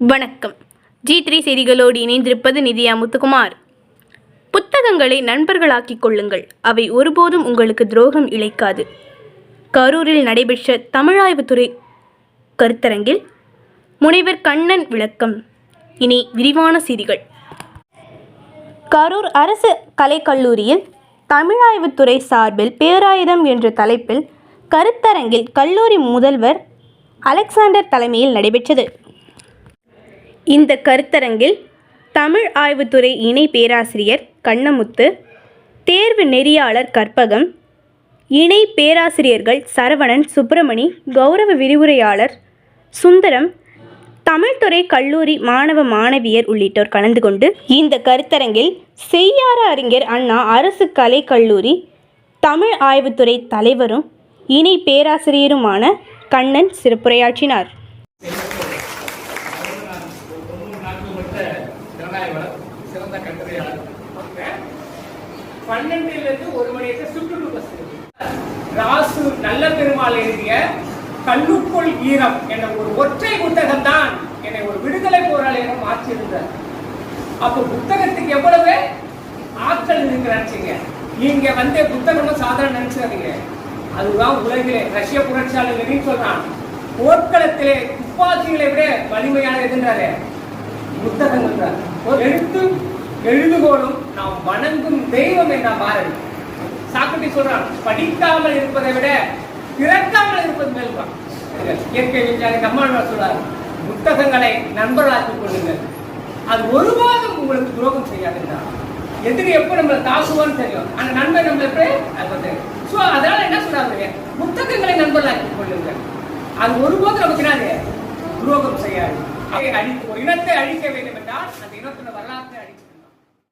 வணக்கம். G three செய்திகளோடு இணைந்திருப்பது நிதியா முத்துக்குமார். புத்தகங்களை நண்பர்களாக்கிக் கொள்ளுங்கள். அவை ஒருபோதும் உங்களுக்கு துரோகம் இழைக்காது. கரூரில் நடைபெற்ற தமிழாய்வுத்துறை கருத்தரங்கில் முனைவர் கண்ணன் விளக்கம். இனி விரிவான செய்திகள். கரூர் அரசு கலைக்கல்லூரியில் தமிழாய்வுத்துறை சார்பில் பேராயுதம் என்ற தலைப்பில் கருத்தரங்கில் கல்லூரி முதல்வர் அலெக்சாண்டர் தலைமையில் நடைபெற்றது. இந்த கருத்தரங்கில் தமிழ் ஆய்வுத்துறை இணை பேராசிரியர் கண்ணமுத்து தேர்வு நெறியாளர் கற்பகம் இணை பேராசிரியர்கள் சரவணன் சுப்பிரமணி கௌரவ விரிவுரையாளர் சுந்தரம் தமிழ்துறை கல்லூரி மாணவ மாணவியர் உள்ளிட்டோர் கலந்து கொண்டு இந்த கருத்தரங்கில் செய்யார அறிஞர் அண்ணா அரசு கலை கல்லூரி தமிழ் ஆய்வுத்துறை தலைவரும் இணை பேராசிரியருமான கண்ணன் சிறப்புரையாற்றினார். பன்னெண்டிலிருந்து ஒரு மணிக்கு சுற்றுலு பஸ் ராசு நல்ல பெருமாள் எழுதிய கண்ணுக்குள் ஈரம் என்ற ஒரு ஒற்றை புத்தகம் தான் என்னை ஒரு விடுதலை போராளியாக மாற்றியிருந்தார். அப்போ புத்தகத்துக்கு எவ்வளவு ஆட்கள் இருக்கு நீங்க இங்க வந்து சாதாரண நினைச்சாதீங்க அதுதான் உலகிலே ரஷ்ய புரட்சியாளர் சொல்றான் போர்க்களத்திலே துப்பாக்கிகளை விட வலிமையான எதுன்றாரு? புத்தகங்கள் எழுத்து எழுதுகோளும் நாம் வணங்கும் தெய்வம் என்ன பாரதி? சாக்ரட்டி சொல்றான் படிக்காமல் இருப்பதை விட பிறக்காமல் இருப்பது மேல்தான் இயற்கை விஞ்ஞானி கம்மாழ்வார் சொல்றார் புத்தகங்களை நண்பர்களாக்கிக் கொள்ளுங்கள். அது ஒருபோதும் உங்களுக்கு துரோகம் செய்யாதுன்னா எதிரி எப்போ நம்மளை தாக்குவான்னு தெரியும். அந்த நண்பர் நம்மளை எப்படி? சோ ஸோ அதனால என்ன சொல்றாங்க புத்தகங்களை நண்பர்களாக்கிக் கொள்ளுங்கள். அது ஒருபோதும் நமக்கு என்னது? துரோகம் செய்யாது. அதை அழித்து ஒரு இனத்தை அழிக்க வேண்டும் என்றால் அந்த இனத்தின் வரலாற்றை அழிக்க